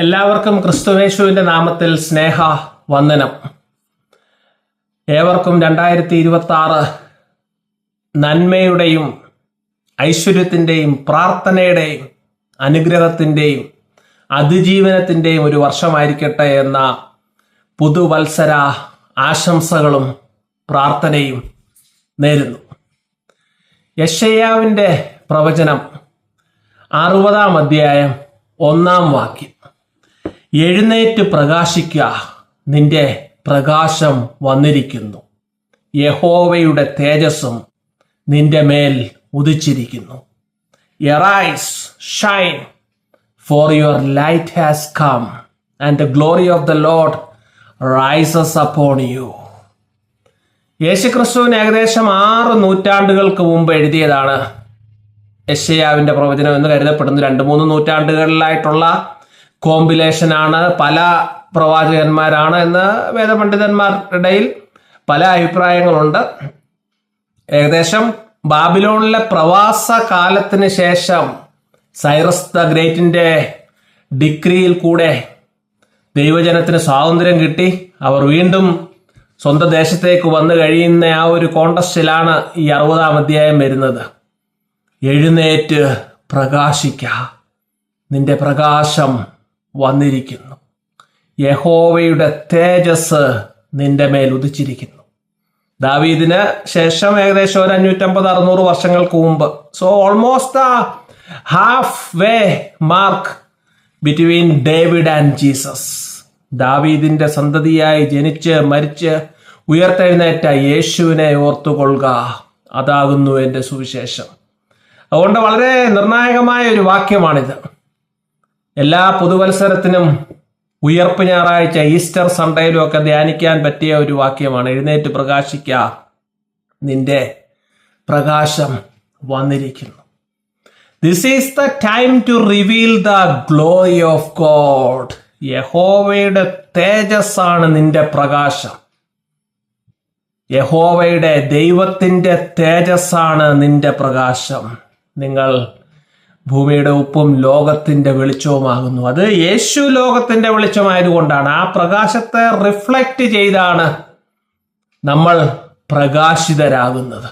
എല്ലാവർക്കും ക്രിസ്തുവേശുവിന്റെ നാമത്തിൽ സ്നേഹ വന്ദനം. ഏവർക്കും രണ്ടായിരത്തി ഇരുപത്തി ആറ് നന്മയുടെയും ഐശ്വര്യത്തിന്റെയും പ്രാർത്ഥനയുടെയും അനുഗ്രഹത്തിന്റെയും അതിജീവനത്തിന്റെയും ഒരു വർഷമായിരിക്കട്ടെ എന്ന പുതുവത്സര ആശംസകളും പ്രാർത്ഥനയും നേരുന്നു. യശയ്യാവിന്റെ പ്രവചനം അറുപതാം അധ്യായം ഒന്നാം വാക്യം. എഴുന്നേറ്റ് പ്രകാശിക്ക നിന്റെ പ്രകാശം വന്നിരിക്കുന്നു. യഹോവയുടെ തേജസ്സും നിന്റെ മേൽ ഉദിച്ചിരിക്കുന്നു. Arise shine for your light has come and the glory of the lord rises upon you യേശുക്രിസ്തുവിന് ഏകദേശം ആറ് നൂറ്റാണ്ടുകൾക്ക് മുമ്പ് എഴുതിയതാണ് യശയാവിന്റെ പ്രവചനം എന്ന് കരുതപ്പെടുന്നു. രണ്ട് മൂന്ന് നൂറ്റാണ്ടുകളിലായിട്ടുള്ള കോമ്പിലേഷനാണ് പല പ്രവാചകന്മാരാണ് എന്ന് വേദപണ്ഡിതന്മാരുടെയിൽ പല അഭിപ്രായങ്ങളുണ്ട്. ഏകദേശം ബാബിലോണിലെ പ്രവാസ കാലത്തിന് ശേഷം സൈറസ് ദ ഗ്രേറ്റിന്റെ ഡിഗ്രിയിൽ കൂടെ ദൈവജനത്തിന് സ്വാതന്ത്ര്യം കിട്ടി. അവർ വീണ്ടും സ്വന്തം ദേശത്തേക്ക് വന്നു കഴിയുന്ന ആ ഒരു കോണ്ടസ്റ്റിലാണ് ഈ അറുപതാം അധ്യായം വരുന്നത്. എഴുന്നേറ്റ് പ്രകാശിക്ക. നിന്റെ പ്രകാശം വന്നിരിക്കുന്നു. യഹോവയുടെ തേജസ് നിന്റെ മേൽ ഉദിച്ചിരിക്കുന്നു. ദാവീദിന് ശേഷം ഏകദേശം ഒരു അഞ്ഞൂറ്റമ്പത് അറുന്നൂറ് വർഷങ്ങൾക്ക് മുമ്പ്. So almost a half way mark between David and Jesus ദാവീദിന്റെ സന്തതിയായി ജനിച്ച് മരിച്ച് ഉയർത്തെഴുന്നേറ്റ യേശുവിനെ ഓർത്തുകൊള്ളുക. അതാകുന്നു എന്റെ സുവിശേഷം. അതുകൊണ്ട് വളരെ നിർണായകമായ ഒരു വാക്യമാണിത്. എല്ലാ പുതുവത്സരത്തിനും ഉയർപ്പ് ഞായറാഴ്ച ഈസ്റ്റർ സൺഡേയിലും ഒക്കെ ധ്യാനിക്കാൻ പറ്റിയ ഒരു വാക്യമാണ്. എഴുന്നേറ്റ് പ്രകാശിക്ക നിന്റെ പ്രകാശം വന്നിരിക്കുന്നു. This is the time to reveal the glory of God യഹോവയുടെ തേജസ്സാണ് നിന്റെ പ്രകാശം. യഹോവയുടെ ദൈവത്തിന്റെ തേജസ്സാണ് നിന്റെ പ്രകാശം. നിങ്ങൾ ഭൂമിയുടെ ഉപ്പും ലോകത്തിന്റെ വെളിച്ചവുമാകുന്നു. അത് യേശു ലോകത്തിന്റെ വെളിച്ചമായതുകൊണ്ടാണ്. ആ പ്രകാശത്തെ റിഫ്ലക്റ്റ് ചെയ്താണ് നമ്മൾ പ്രകാശിതരാകുന്നത്.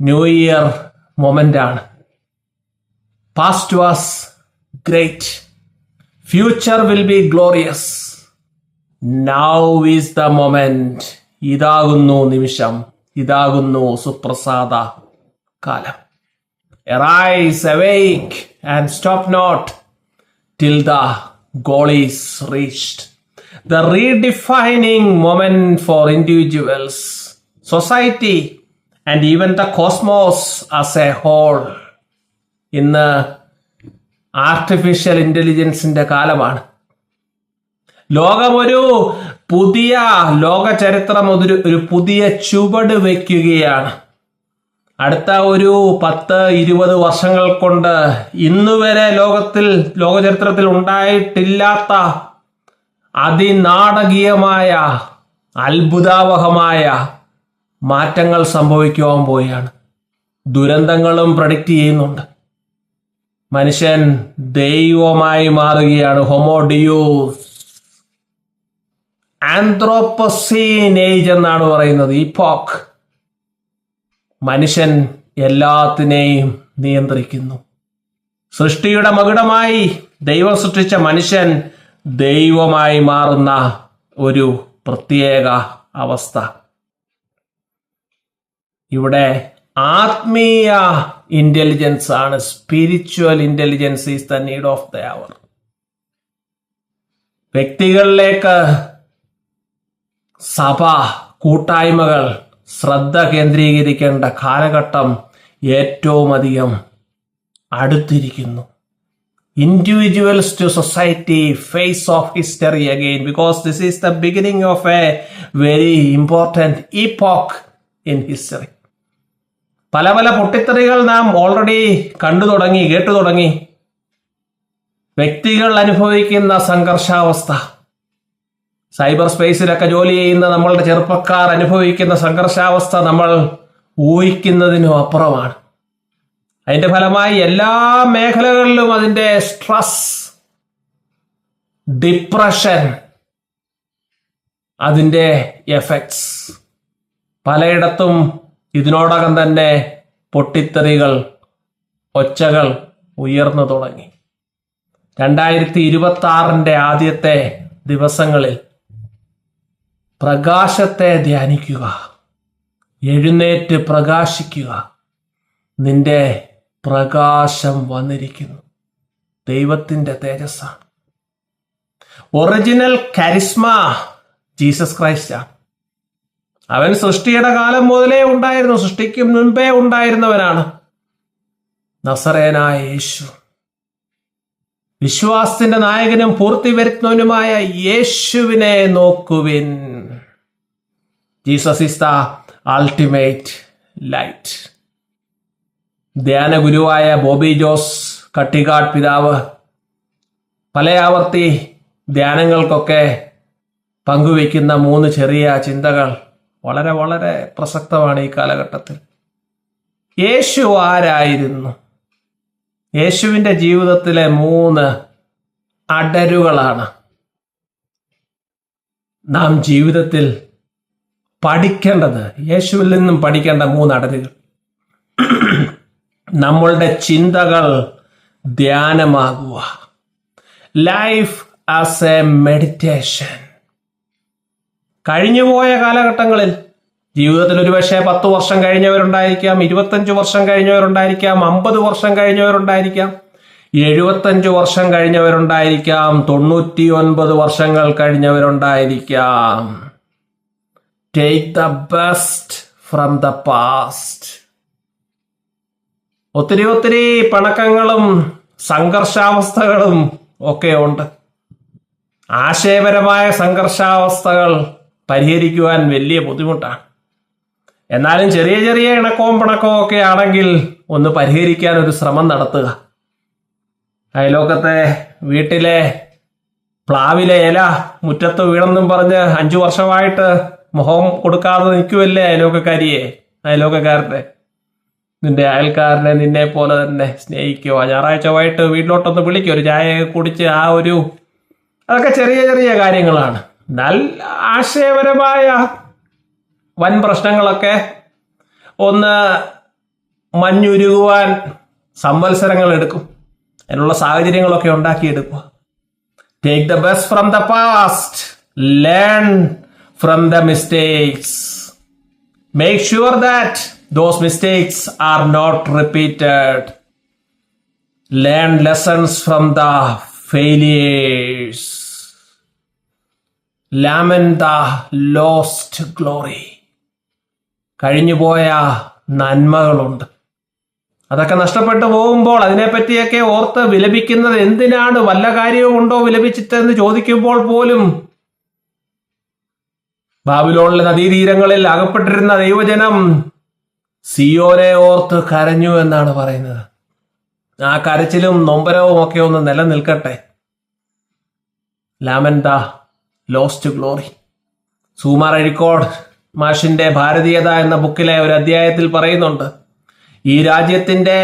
ന്യൂ ഇയർ മൊമെന്റ് ആണ് past was great future will be glorious now is the moment ഇതാകുന്നു നിമിഷം. ഇതാകുന്നു സുപ്രസാദ കാലം. Arise, awake, and stop not till the goal is reached. The redefining moment for individuals, society, and even the cosmos as a whole. ഇന്ന് artificial ഇന്റലിജൻസിന്റെ കാലമാണ് ലോകമൊരു പുതിയ ലോക ചരിത്രം ഒരു പുതിയ ചുവട് വയ്ക്കുകയാണ് അടുത്ത ഒരു പത്ത് ഇരുപത് വർഷങ്ങൾ കൊണ്ട് ഇന്നുവരെ ലോകത്തിൽ ലോകചരിത്രത്തിൽ ഉണ്ടായിട്ടില്ലാത്ത അതിനാടകീയമായ അത്ഭുതാവഹമായ മാറ്റങ്ങൾ സംഭവിക്കുവാൻ പോവുകയാണ്. ദുരന്തങ്ങളും പ്രഡിക്റ്റ് ചെയ്യുന്നുണ്ട്. മനുഷ്യൻ ദൈവമായി മാറുകയാണ്. ഹൊമോഡിയൂസ് ആന്ത്രോപ്പസീൻ ഏജ് എന്നാണ് പറയുന്നത്. ഇപ്പോക്ക് മനുഷ്യൻ എല്ലാത്തിനെയും നിയന്ത്രിക്കുന്നു. സൃഷ്ടിയുടെ മകുടമായി ദൈവം സൃഷ്ടിച്ച മനുഷ്യൻ ദൈവമായി മാറുന്ന ഒരു പ്രത്യേക അവസ്ഥ. ഇവിടെ ആത്മീയ ഇന്റലിജൻസ് ആണ്. Spiritual intelligence is the need of the hour വ്യക്തികളിലേക്ക് സഭ കൂട്ടായ്മകൾ ശ്രദ്ധ കേന്ദ്രീകരിക്കേണ്ട കാലഘട്ടം ഏറ്റവും അധികം അടുത്തിരിക്കുന്നു. Individuals to society face of history again because this is the beginning of a very important epoch in history പല പല പൊട്ടിത്തെറികൾ നാം ഓൾറെഡി കണ്ടു തുടങ്ങി കേട്ടു തുടങ്ങി. വ്യക്തികൾ അനുഭവിക്കുന്ന സംഘർഷാവസ്ഥ. സൈബർ സ്പേസിലൊക്കെ ജോലി ചെയ്യുന്ന നമ്മളുടെ ചെറുപ്പക്കാർ അനുഭവിക്കുന്ന സംഘർഷാവസ്ഥ നമ്മൾ ഊഹിക്കുന്നതിനും അപ്പുറമാണ്. അതിന്റെ ഫലമായി എല്ലാ മേഖലകളിലും അതിന്റെ സ്ട്രെസ് ഡിപ്രഷൻ അതിന്റെ എഫക്ട്സ്. പലയിടത്തും ഇതിനോടകം തന്നെ പൊട്ടിത്തെറികൾ ഒച്ചകൾ ഉയർന്നു തുടങ്ങി. രണ്ടായിരത്തി ഇരുപത്തി ആറിന്റെ ആദ്യത്തെ ദിവസങ്ങളിൽ പ്രകാശത്തെ ധ്യാനിക്കുക. എഴുന്നേറ്റ് പ്രകാശിക്കുക. നിന്റെ പ്രകാശം വന്നിരിക്കുന്നു. ദൈവത്തിന്റെ തേജസ്സാണ്. ഒറിജിനൽ കരിസ്മ ജീസസ് ക്രൈസ്റ്റാണ്. അവൻ സൃഷ്ടിയുടെ കാലം മുതലേ ഉണ്ടായിരുന്നു സൃഷ്ടിക്കും മുൻപേ ഉണ്ടായിരുന്നവനാണ്. നസറേനായ യേശു. വിശ്വാസത്തിന്റെ നായകനും പൂർത്തി വരുത്തുന്നവനുമായ യേശുവിനെ നോക്കുവിൻ. Jesus is the ultimate light ധ്യാന ഗുരുവായ ബോബി ജോസ് കട്ടിക്കാട് പിതാവ് പല ആവർത്തി ധ്യാനങ്ങൾക്കൊക്കെ പങ്കുവയ്ക്കുന്ന മൂന്ന് ചെറിയ ചിന്തകൾ വളരെ വളരെ പ്രസക്തമാണ് ഈ കാലഘട്ടത്തിൽ. യേശു ആരായിരുന്നു? യേശുവിന്റെ ജീവിതത്തിലെ മൂന്ന് അടരുകളാണ്. നാം ജീവിതത്തിൽ പഠിക്കേണ്ടത് യേശുവിൽ നിന്നും പഠിക്കേണ്ട മൂന്ന് അടരുകൾ നമ്മളുടെ ചിന്തകൾ ധ്യാനമാകുക. ലൈഫ് ആസ് എ മെഡിറ്റേഷൻ കഴിഞ്ഞുപോയ കാലഘട്ടങ്ങളിൽ ജീവിതത്തിൽ ഒരുപക്ഷെ പത്ത് വർഷം കഴിഞ്ഞവരുണ്ടായിരിക്കാം ഇരുപത്തഞ്ച് വർഷം കഴിഞ്ഞവരുണ്ടായിരിക്കാം അമ്പത് വർഷം കഴിഞ്ഞവരുണ്ടായിരിക്കാം എഴുപത്തഞ്ച് വർഷം കഴിഞ്ഞവരുണ്ടായിരിക്കാം തൊണ്ണൂറ്റി ഒൻപത് വർഷങ്ങൾ കഴിഞ്ഞവരുണ്ടായിരിക്കാം. Take the best from the past ഒത്തിരി ഒത്തിരി പണക്കങ്ങളും സംഘർഷാവസ്ഥകളും ഒക്കെ ഉണ്ട്. ആശയപരമായ സംഘർഷാവസ്ഥകൾ പരിഹരിക്കുവാൻ വലിയ ബുദ്ധിമുട്ടാണ്. എന്നാലും ചെറിയ ചെറിയ ഇണക്കവും പിണക്കവും ഒക്കെ ആണെങ്കിൽ ഒന്ന് പരിഹരിക്കാൻ ഒരു ശ്രമം നടത്തുക. അയലോക്കത്തെ വീട്ടിലെ പ്ലാവിലെ ഇല മുറ്റത്ത് വീണെന്നും പറഞ്ഞ് അഞ്ചു വർഷമായിട്ട് മുഖം കൊടുക്കാതെ നിൽക്കുമല്ലേ അയലോക്കക്കാരിയെ അയലോക്കക്കാരനെ നിന്റെ അയൽക്കാരനെ നിന്നെ പോലെ തന്നെ സ്നേഹിക്കുക. ഞായറാഴ്ച വൈകിട്ട് വീട്ടിലോട്ടൊന്ന് വിളിക്കുക ഒരു ചായ കുടിച്ച് ആ ഒരു അതൊക്കെ ചെറിയ ചെറിയ കാര്യങ്ങളാണ്. എന്നാൽ ആശയപരമായ വൻ പ്രശ്നങ്ങളൊക്കെ ഒന്ന് മഞ്ഞുരുകുവാൻ സംവത്സരങ്ങൾ എടുക്കും. അതിനുള്ള സാഹചര്യങ്ങളൊക്കെ ഉണ്ടാക്കിയെടുക്കുക. Take the best from the past learn from the mistakes make sure that those mistakes are not repeated learn lessons from the failures lament the lost glory കഴിഞ്ഞുപോയ നന്മകളുണ്ട്. അതൊക്കെ നഷ്ടപ്പെട്ടു പോകുമ്പോൾ അതിനെപ്പറ്റിയൊക്കെ ഓർത്ത് വിലപിക്കുന്നത് എന്തിനാണ്? വല്ല കാര്യവും ഉണ്ടോ വിലപിച്ചിട്ടെന്ന് ചോദിക്കുമ്പോൾ പോലും ബാബിലോണിലെ നദീതീരങ്ങളിൽ അകപ്പെട്ടിരുന്ന ദൈവജനം സിയോനെ ഓർത്ത് കരഞ്ഞു എന്നാണ് പറയുന്നത്. ആ കരച്ചിലും നൊമ്പരവും ഒക്കെ ഒന്ന് നിലനിൽക്കട്ടെ. Lament the lost glory Sukumar Azhikode മാഷിന്റെ ഭാരതീയത എന്ന ബുക്കിലെ ഒരു അധ്യായത്തിൽ പറയുന്നുണ്ട്. ഈ രാജ്യത്തിന്റെ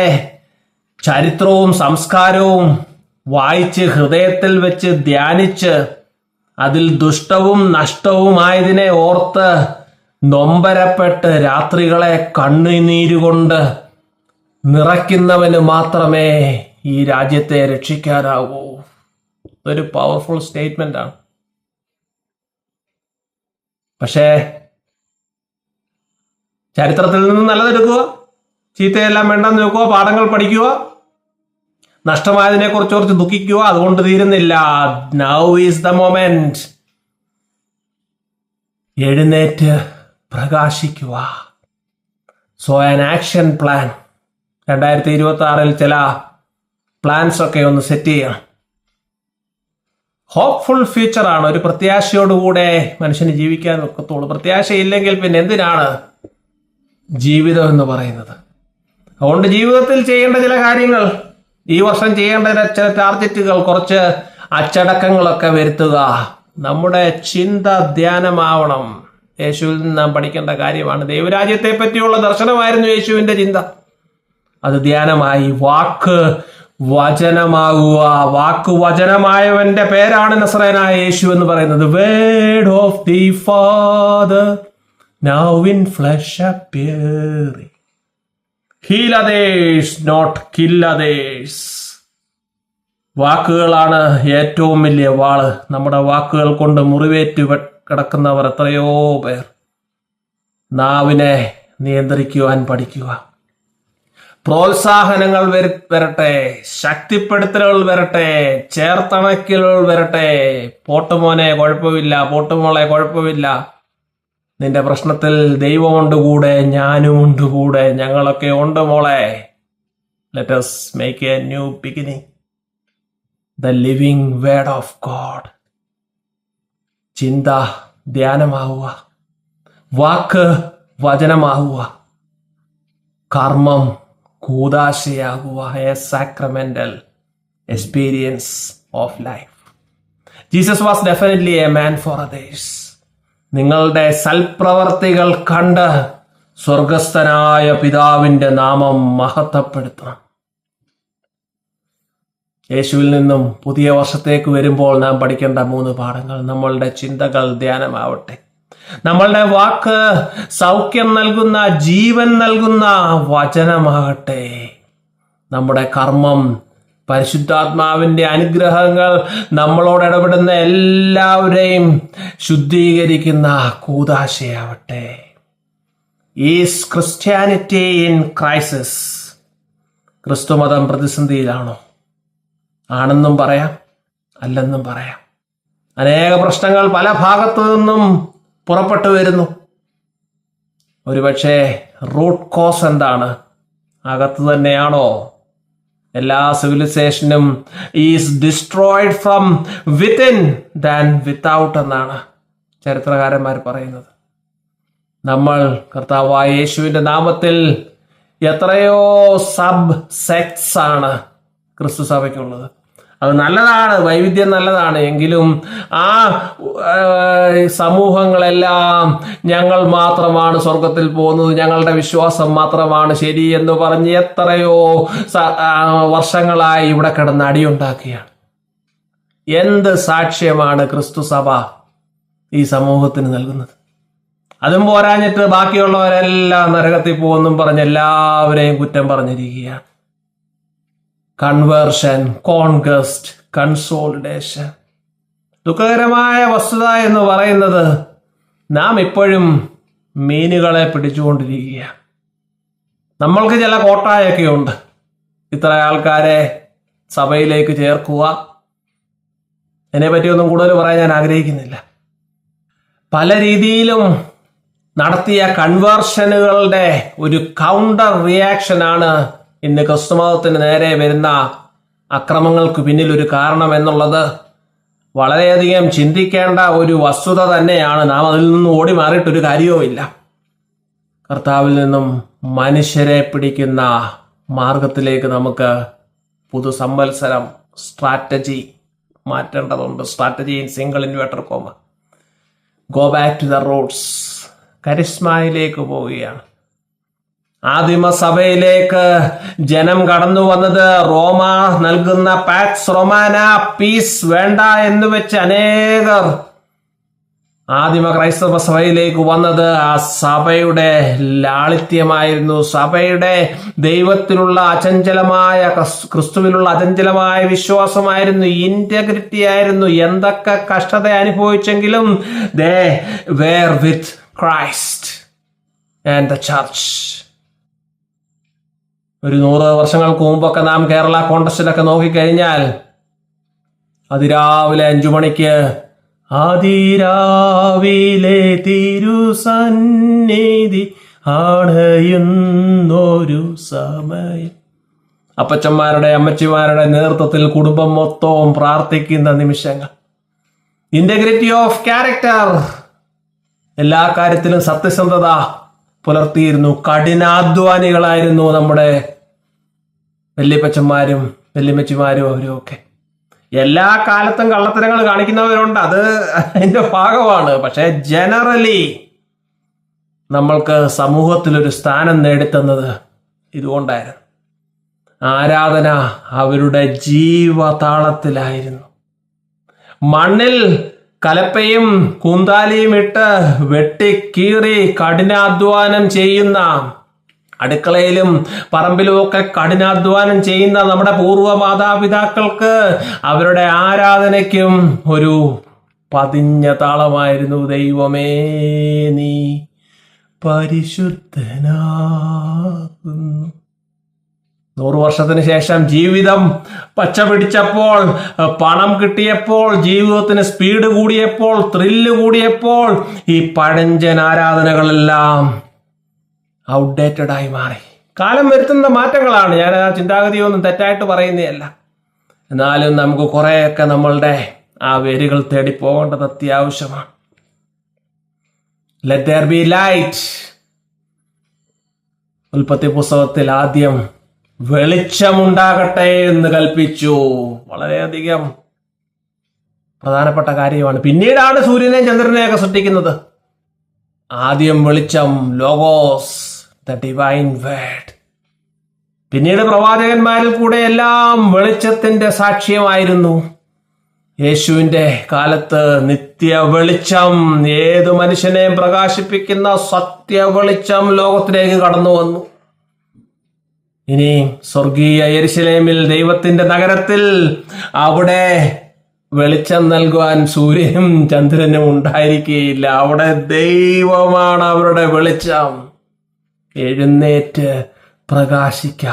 ചരിത്രവും സംസ്കാരവും വായിച്ച് ഹൃദയത്തിൽ വെച്ച് ധ്യാനിച്ച് അതിൽ ദുഷ്ടവും നഷ്ടവുമായതിനെ ഓർത്ത് നൊമ്പരപ്പെട്ട് രാത്രികളെ കണ്ണുനീരുകൊണ്ട് നിറയ്ക്കുന്നവന് മാത്രമേ ഈ രാജ്യത്തെ രക്ഷിക്കാനാവൂ. ഒരു പവർഫുൾ സ്റ്റേറ്റ്മെന്റ് ആണ്. പക്ഷേ ചരിത്രത്തിൽ നിന്ന് നല്ലതെടുക്കുക ചീത്തയെല്ലാം വേണ്ടെന്ന് നോക്കുക പാഠങ്ങൾ പഠിക്കുക നഷ്ടമായതിനെ കുറിച്ച് കുറച്ച് ദുഃഖിക്കുക അതുകൊണ്ട് തീരുന്നില്ല. നൗ ഈസ് ദ മൊമെന്റ് എഴുന്നേറ്റ് പ്രകാശിക്കുക. സോ ആൻ ആക്ഷൻ പ്ലാൻ രണ്ടായിരത്തി ഇരുപത്തി ആറിൽ ചില പ്ലാൻസ് ഒക്കെ ഒന്ന് സെറ്റ് ചെയ്യണം. ഹോപ്പ്ഫുൾ ഫ്യൂച്ചറാണ് ഒരു പ്രത്യാശയോടുകൂടെ മനുഷ്യന് ജീവിക്കാൻ ഒക്കത്തുള്ളൂ. പ്രത്യാശയില്ലെങ്കിൽ പിന്നെ എന്തിനാണ് ജീവിതം എന്ന് പറയുന്നത്? അതുകൊണ്ട് ജീവിതത്തിൽ ചെയ്യേണ്ട ചില കാര്യങ്ങൾ ഈ വർഷം ചെയ്യേണ്ട ചില ടാർഗറ്റുകൾ കുറച്ച് അച്ചടക്കങ്ങളൊക്കെ വരുത്തുക. നമ്മുടെ ചിന്ത ധ്യാനമാവണം. യേശുവിൽ നിന്ന് നാം പഠിക്കേണ്ട കാര്യമാണ്. ദൈവരാജ്യത്തെ പറ്റിയുള്ള ദർശനമായിരുന്നു യേശുവിന്റെ ചിന്ത. അത് ധ്യാനമായി. വാക്ക് വചനമാകുക. വാക്ക് വചനമായവന്റെ പേരാണ് നസ്രനായ യേശു എന്ന് പറയുന്നത്. Word of the father now in flesh appearing others not others വാക്കുകളാണ് ഏറ്റവും വലിയ വാൾ. നമ്മുടെ വാക്കുകൾ കൊണ്ട് മുറിവേറ്റ് കിടക്കുന്നവർ എത്രയോ പേർ. നാവിനെ നിയന്ത്രിക്കുവാൻ പഠിക്കുക. പ്രോത്സാഹനങ്ങൾ വരു വരട്ടെ ശക്തിപ്പെടുത്തലുകൾ വരട്ടെ ചേർത്തണയ്ക്കലുകൾ വരട്ടെ. പോട്ടുമോനെ കുഴപ്പമില്ല പോട്ടുമോളെ കുഴപ്പമില്ല. നിന്റെ പ്രശ്നത്തിൽ ദൈവമുണ്ട് കൂടെ ഞാനും ഉണ്ട് കൂടെ ഞങ്ങളൊക്കെ ഉണ്ട് മോളെ. Let's make a new beginning the living word of God ചിന്ത ധ്യാനമാവുക. വാക്ക് വചനമാവുക. കർമ്മം കൂതാശയാകുക a sacramental experience of life Jesus was definitely a man for others നിങ്ങളുടെ സൽപ്രവർത്തികൾ കണ്ട് സ്വർഗസ്ഥനായ പിതാവിന്റെ നാമം മഹത്വപ്പെടുത്തണം. യേശുവിൽ നിന്നും പുതിയ വർഷത്തേക്ക് വരുമ്പോൾ നാം പഠിക്കേണ്ട മൂന്ന് പാഠങ്ങൾ. നമ്മളുടെ ചിന്തകൾ ധ്യാനമാവട്ടെ. നമ്മളുടെ വാക്ക് സൗഖ്യം നൽകുന്ന ജീവൻ നൽകുന്ന വചനമാകട്ടെ. നമ്മുടെ കർമ്മം പരിശുദ്ധാത്മാവിന്റെ അനുഗ്രഹങ്ങൾ നമ്മളോട് ഇടപെടുന്ന എല്ലാവരെയും ശുദ്ധീകരിക്കുന്ന കൂതാശയാവട്ടെ. Is Christianity in crisis. ക്രിസ്തുമതം പ്രതിസന്ധിയിലാണോ? ആണെന്നും പറയാം അല്ലെന്നും പറയാം. അനേക പ്രശ്നങ്ങൾ പല ഭാഗത്തു നിന്നും പുറപ്പെട്ടു വരുന്നു. ഒരുപക്ഷെ റൂട്ട് കോസ് എന്താണ്? അകത്ത് തന്നെയാണോ? എല്ലാ സിവിലൈസേഷനും is destroyed from within than without എന്നാണ് ചരിത്രകാരന്മാർ പറയുന്നത്. നമ്മൾ കർത്താവായ യേശുവിന്റെ നാമത്തിൽ എത്രയോ സബ് സെക്സ് ആണ് ക്രിസ്തു സഭയ്ക്കുള്ളത്. അത് നല്ലതാണ് വൈവിധ്യം നല്ലതാണ്. എങ്കിലും ആ സമൂഹങ്ങളെല്ലാം ഞങ്ങൾ മാത്രമാണ് സ്വർഗത്തിൽ പോകുന്നത്. ഞങ്ങളുടെ വിശ്വാസം മാത്രമാണ് ശരി എന്ന് പറഞ്ഞ് എത്രയോ വർഷങ്ങളായി ഇവിടെ കിടന്ന് അടിയുണ്ടാക്കുകയാണ്. എന്ത് സാക്ഷ്യമാണ് ക്രിസ്തു സഭ ഈ സമൂഹത്തിന് നൽകുന്നത്? അതും പോരാഞ്ഞിട്ട് ബാക്കിയുള്ളവരെല്ലാം നരകത്തിൽ പോകുന്നും പറഞ്ഞ് എല്ലാവരെയും കുറ്റം പറഞ്ഞിരിക്കുകയാണ്. കൺവേർഷൻ കോൺഗസ്റ്റ് കൺസോളിഡേഷൻ ദുഃഖകരമായ വസ്തുത എന്ന് പറയുന്നത് നാം ഇപ്പോഴും മീനുകളെ പിടിച്ചുകൊണ്ടിരിക്കുകയാണ്. നമ്മൾക്ക് ചില കോട്ടായൊക്കെ ഉണ്ട്. ഇത്ര ആൾക്കാരെ സഭയിലേക്ക് ചേർക്കുക. എന്നെ പറ്റിയൊന്നും കൂടുതൽ പറയാൻ ഞാൻ ആഗ്രഹിക്കുന്നില്ല. പല രീതിയിലും നടത്തിയ കൺവേർഷനുകളുടെ ഒരു കൗണ്ടർ റിയാക്ഷനാണ് ഇന്ന് ക്രിസ്തുമതത്തിന് നേരെ വരുന്ന അക്രമങ്ങൾക്ക് പിന്നിൽ ഒരു കാരണം എന്നുള്ളത് വളരെയധികം ചിന്തിക്കേണ്ട ഒരു വസ്തുത തന്നെയാണ്. നാം അതിൽ നിന്നും ഓടി മാറിയിട്ടൊരു കാര്യവുമില്ല. കർത്താവിൽ നിന്നും മനുഷ്യരെ പിടിക്കുന്ന മാർഗത്തിലേക്ക് നമുക്ക് പുതു സംവത്സരം സ്ട്രാറ്റജി മാറ്റേണ്ടതുണ്ട്. Strategy in single inverter coma go back to the roads കരിസ്മയിലേക്ക് പോവുകയാണ്. ആദിമസഭയിലേക്ക് ജനം കടന്നു വന്നത് റോമ നൽകുന്ന പാക്സ് റൊമാന പീസ് വേണ്ട എന്ന് വെച്ച് അനേകർ ആദിമ ക്രൈസ്തവ സഭയിലേക്ക് വന്നത്. ആ സഭയുടെ ലാളിത്യമായിരുന്നു. സഭയുടെ ദൈവത്തിലുള്ള അചഞ്ചലമായ ക്രിസ്- ക്രിസ്തുവിലുള്ള അചഞ്ചലമായ വിശ്വാസമായിരുന്നു. ഇന്റഗ്രിറ്റി ആയിരുന്നു. എന്തൊക്കെ കഷ്ടത അനുഭവിച്ചെങ്കിലും they were with Christ and the church ഒരു നൂറ് വർഷങ്ങൾക്ക് മുമ്പൊക്കെ നാം കേരള കോൺഗ്രസിലൊക്കെ നോക്കിക്കഴിഞ്ഞാൽ അതിരാവിലെ അഞ്ചു മണിക്ക് അതിരാവിലെ തിരുസന്നിധി ആണയുന്നൊരു സമയം. അപ്പച്ചന്മാരുടെ അമ്മച്ചിമാരുടെ നേതൃത്വത്തിൽ കുടുംബം മൊത്തവും പ്രാർത്ഥിക്കുന്ന നിമിഷങ്ങൾ. ഇന്റഗ്രിറ്റി ഓഫ് ക്യാരക്ടർ എല്ലാ കാര്യത്തിലും സത്യസന്ധത. പുലർത്തിയിരുന്നു. കഠിനാധ്വാനികളായിരുന്നു നമ്മുടെ വല്യപ്പച്ചന്മാരും വല്യമ്മച്ചിമാരും അവരും ഒക്കെ. എല്ലാ കാലത്തും കള്ളത്തരങ്ങൾ കാണിക്കുന്നവരുണ്ട്. അത് അതിന്റെ ഭാഗമാണ്. പക്ഷെ ജനറലി നമ്മൾക്ക് സമൂഹത്തിലൊരു സ്ഥാനം നേടിത്തന്നത് ഇതുകൊണ്ടായിരുന്നു. ആരാധന അവരുടെ ജീവതാളത്തിലായിരുന്നു. മണ്ണിൽ കലപ്പയും കുന്താലിയും ഇട്ട് വെട്ടി കീറി കഠിനാധ്വാനം ചെയ്യുന്ന അടുക്കളയിലും പറമ്പിലും ഒക്കെ കഠിനാധ്വാനം ചെയ്യുന്ന നമ്മുടെ പൂർവ മാതാപിതാക്കൾക്ക് അവരുടെ ആരാധനയ്ക്കും ഒരു പതിഞ്ഞ താളമായിരുന്നു. ദൈവമേ നീ പരിശുദ്ധനാകുന്നു. നൂറു വർഷത്തിന് ശേഷം ജീവിതം പച്ച പിടിച്ചപ്പോൾ പണം കിട്ടിയപ്പോൾ ജീവിതത്തിന് സ്പീഡ് കൂടിയപ്പോൾ ത്രില്ല് കൂടിയപ്പോൾ ഈ പഴഞ്ചൻ ആരാധനകളെല്ലാം ഔട്ട്ഡേറ്റഡ് ആയി മാറി. കാലം വരുത്തുന്ന മാറ്റങ്ങളാണ്. ഞാൻ ആ ചിന്താഗതിയൊന്നും തെറ്റായിട്ട് പറയുന്നതല്ല. എന്നാലും നമുക്ക് കുറേയൊക്കെ നമ്മളുടെ ആ വേരുകൾ തേടി പോകേണ്ടത് അത്യാവശ്യമാണ്. ലെറ്റ് ദർ ബി ലൈറ്റ് ഉൽപ്പത്തി പുസ്തകത്തിൽ ആദ്യം വെളിച്ചമുണ്ടാകട്ടെ എന്ന് കൽപ്പിച്ചു. വളരെയധികം പ്രധാനപ്പെട്ട കാര്യമാണ്. പിന്നീടാണ് സൂര്യനെയും ചന്ദ്രനെയൊക്കെ സൃഷ്ടിക്കുന്നത്. ആദ്യം വെളിച്ചം ലോഗോസ് ദ ഡിവൈൻ വേഡ് പിന്നീട് പ്രവാചകന്മാരിൽ കൂടെ എല്ലാം വെളിച്ചത്തിന്റെ സാക്ഷ്യമായിരുന്നു. യേശുവിന്റെ കാലത്ത് നിത്യ വെളിച്ചം ഏത് മനുഷ്യനെയും പ്രകാശിപ്പിക്കുന്ന സത്യ വെളിച്ചം ലോകത്തിലേക്ക് കടന്നു വന്നു. ഇനി സ്വർഗീയ എരിശിലേമിൽ ദൈവത്തിന്റെ നഗരത്തിൽ അവിടെ വെളിച്ചം നൽകുവാൻ സൂര്യനും ചന്ദ്രനും ഉണ്ടായിരിക്കുകയില്ല അവിടെ ദൈവമാണ് അവരുടെ വെളിച്ചം. എഴുന്നേറ്റ് പ്രകാശിക്ക.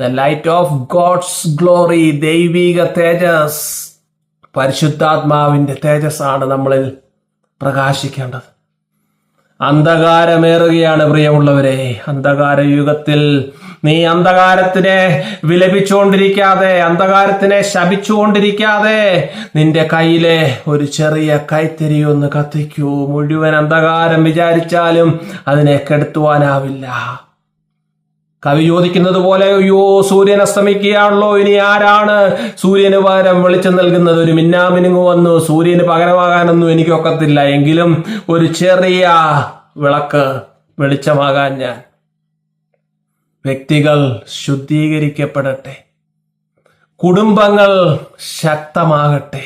The light of God's glory ദൈവിക തേജസ്. പരിശുദ്ധാത്മാവിന്റെ തേജസ്സാണ് നമ്മളിൽ പ്രകാശിക്കേണ്ടത്. അന്ധകാരമേറുകയാണ് പ്രിയമുള്ളവരെ. അന്ധകാര യുഗത്തിൽ നീ അന്ധകാരത്തിനെ വിലപിച്ചുകൊണ്ടിരിക്കാതെ അന്ധകാരത്തിനെ ശപിച്ചുകൊണ്ടിരിക്കാതെ നിന്റെ കയ്യിലെ ഒരു ചെറിയ കൈത്തിരി ഒന്ന് കത്തിക്കൂ. മുഴുവൻ അന്ധകാരം വിചാരിച്ചാലും അതിനെ കെടുത്തുവാനാവില്ല. കവി ചോദിക്കുന്നത് പോലെ അയ്യോ സൂര്യൻ അസ്തമിക്കുകയാണല്ലോ ഇനി ആരാണ്? സൂര്യന് പകരം വെളിച്ചം നൽകുന്നത് ഒരു മിന്നാമിനുങ്ങ് വന്നു. സൂര്യന് പകരമാകാനൊന്നും എനിക്കൊക്കത്തില്ല എങ്കിലും ഒരു ചെറിയ വിളക്ക് വെളിച്ചമാകാൻ ഞാൻ വ്യക്തികൾ ശുദ്ധീകരിക്കപ്പെടട്ടെ. കുടുംബങ്ങൾ ശക്തമാകട്ടെ.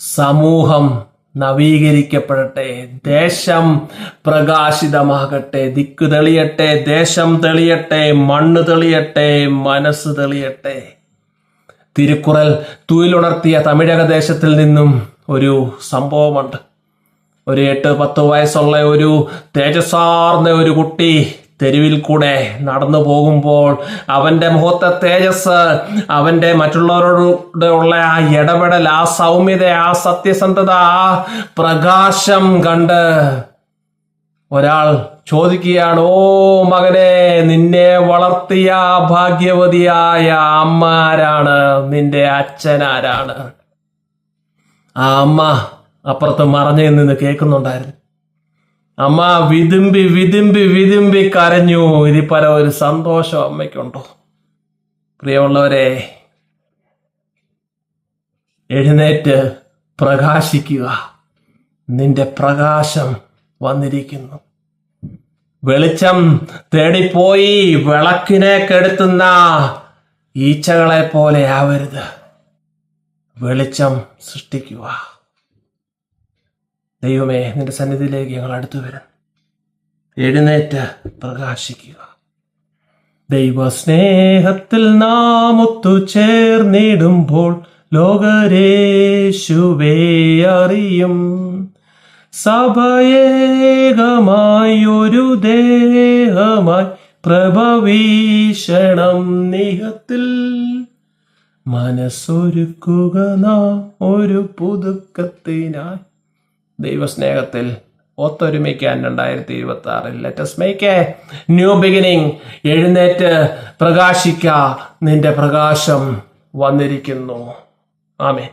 സമൂഹം നവീകരിക്കപ്പെടട്ടെ. ദേശം പ്രകാശിതമാകട്ടെ. ദിക്ക് തെളിയട്ടെ. ദേശം തെളിയട്ടെ. മണ്ണ് തെളിയട്ടെ. മനസ്സ് തെളിയട്ടെ. തിരുക്കുറൽ തുയിലുണർത്തിയ തമിഴക ദേശത്തിൽ നിന്നും ഒരു സംഭവമുണ്ട്. ഒരു എട്ട് പത്ത് വയസ്സുള്ള ഒരു തേജസ്സാർന്ന ഒരു കുട്ടി തെരുവിൽ കൂടെ നടന്നു പോകുമ്പോൾ അവന്റെ മുഖത്തെ തേജസ് അവന്റെ മറ്റുള്ളവരോട് ഉള്ള ആ ഇടപെടൽ ആ സൗമ്യത ആ സത്യസന്ധത ആ പ്രകാശം കണ്ട് ഒരാൾ ചോദിക്കുകയാണ് ഓ മകനെ നിന്നെ വളർത്തിയ ഭാഗ്യവതിയായ അമ്മ ആരാണ് നിന്റെ അച്ഛനാരാണ്? ആ അമ്മ അപ്പുറത്ത് മറഞ്ഞു നിന്ന് കേൾക്കുന്നുണ്ടായിരുന്നു. അമ്മ വിതുമ്പി വിതുമ്പി വിതുമ്പി കരഞ്ഞു. ഇതിപ്പര ഒരു സന്തോഷം അമ്മയ്ക്കുണ്ടോ? പ്രിയമുള്ളവരെ എഴുന്നേറ്റ് പ്രകാശിക്കുക. നിന്റെ പ്രകാശം വന്നിരിക്കുന്നു. വെളിച്ചം തേടിപ്പോയി വിളക്കിനെ കെടുത്തുന്ന ഈച്ചകളെ പോലെ ആവരുത്. വെളിച്ചം സൃഷ്ടിക്കുക. ദൈവമേ നിന്റെ സന്നിധിയിലേക്ക് ഞങ്ങൾ അടുത്തു വരാം. എഴുന്നേറ്റ് പ്രകാശിക്കുക. ദൈവസ്നേഹത്തിൽ നാം ഒത്തുചേർന്നിടുമ്പോൾ ലോകരേശുവേ അറിയും. സഭയേകമായി ഒരു ദേഹമായി പ്രഭവീഷണം നിഹത്തിൽ മനസ്സൊരുക്കുക നാം ഒരു പുതുക്കത്തിനായി. ദൈവസ്നേഹത്തിൽ ഒത്തൊരുമിക്കാൻ രണ്ടായിരത്തി ഇരുപത്തി ആറിൽ let's make a new beginning എഴുന്നേറ്റ് പ്രകാശിക്ക. നിന്റെ പ്രകാശം വന്നിരിക്കുന്നു. ആമേ